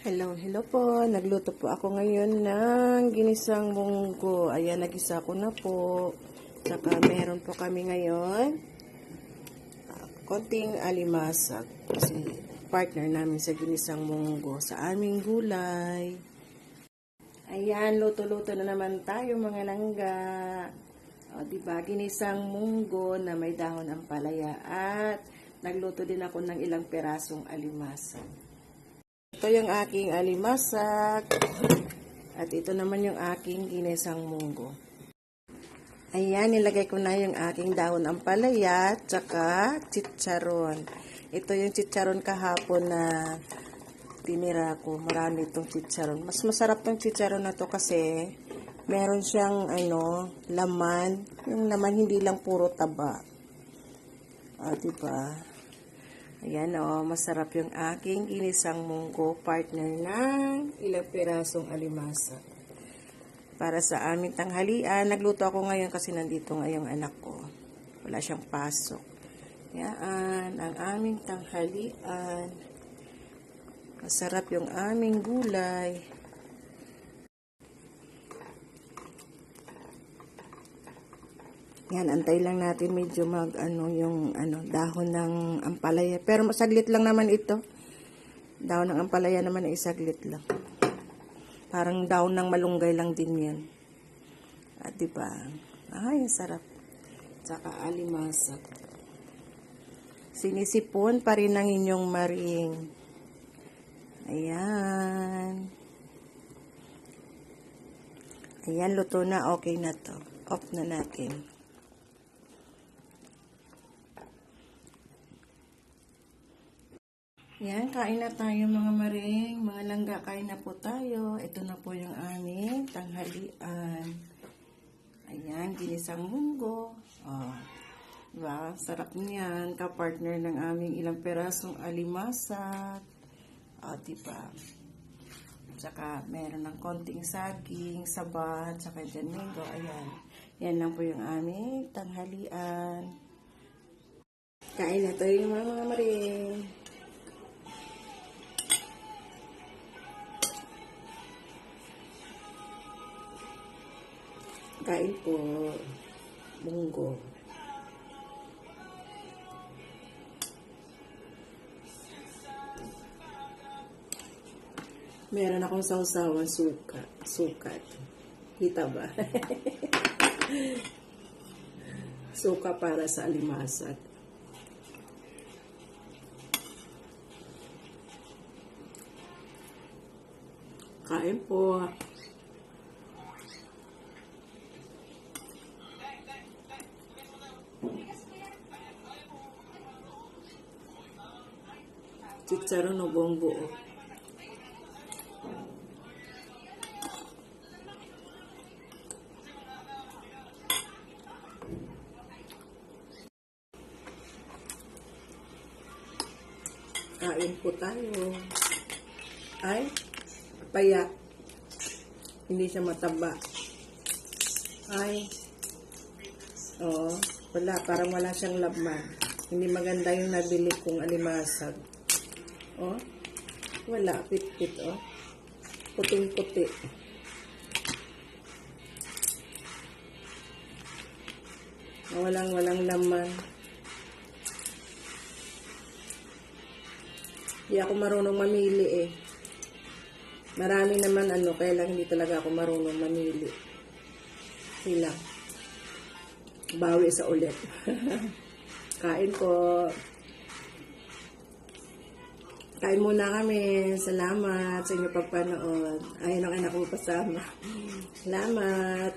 Hello, hello po. Nagluto po ako ngayon ng ginisang munggo. Ayan, nagisa ko na po. Saka meron po kami ngayon ah, konting alimasag. Kasi partner namin sa ginisang munggo sa aming gulay. Ayan, luto-luto na naman tayo mga langga. O, diba, ginisang munggo na may dahon ng palaya at nagluto din ako ng ilang perasong alimasag. Ito yung aking alimasag. At ito naman yung aking ginisang munggo. Ayan, nilagay ko na yung aking dahon ng palaya, tsaka chicharon. Ito yung chicharon kahapon na tinira ko. Marami itong chicharon. Mas masarap tong chicharon na to kasi meron siyang ano, laman. Yung laman hindi lang puro taba. Ah, diba? Ayan o, masarap yung aking ginisang munggo partner ng ilang pirasong alimasa. Para sa aming tanghalian, nagluto ako ngayon kasi nandito ngayong anak ko. Wala siyang pasok. Yan, ang aming tanghalian. Masarap yung aming gulay. Yan, antay lang natin medyo mag ano yung ano dahon ng ampalaya. Pero masaglit lang naman ito. Dahon ng ampalaya naman ay isaglit lang. Parang dahon ng malunggay lang din 'yan. At di ba? Ay, ang sarap. Tsaka alimasag. Sinisipon pa rin ng inyong maring. Ayan. Ayan, luto na. Okay na to. Off na natin. Yan, kain na tayo mga maring. Mga langga, kain na po tayo. Ito na po yung aming tanghalian. Ayan, ginisang munggo. Oh, diba? Sarap niyan. Kapartner ng aming ilang perasong alimasat. Oh, diba? Tsaka meron ng konting saging, sabat, tsaka dyan mango. Ayan. Yan lang po yung aming tanghalian. Kain na tayo mga mga maring. Kain po. Munggo. Meron akong sausawan suka. Sukat. Kita ba? suka para sa alimasag. Kain po. Chicharon o buong buo. Kain po tayo. Ay, paya. Hindi siya mataba. Ay, oo, wala, parang wala siyang laman. Hindi maganda yung nabili kong alimasag. Oh, wala, pit-pit, oh. Puting-puti. Walang-walang laman. Hindi ako marunong mamili eh. Marami naman ano, kaya lang hindi talaga ako marunong mamili. Sila. Bawi sa ulit. Kain po. Kain muna kami. Salamat sa inyong pagpanood. Ayun ang anak ko pasama. Salamat.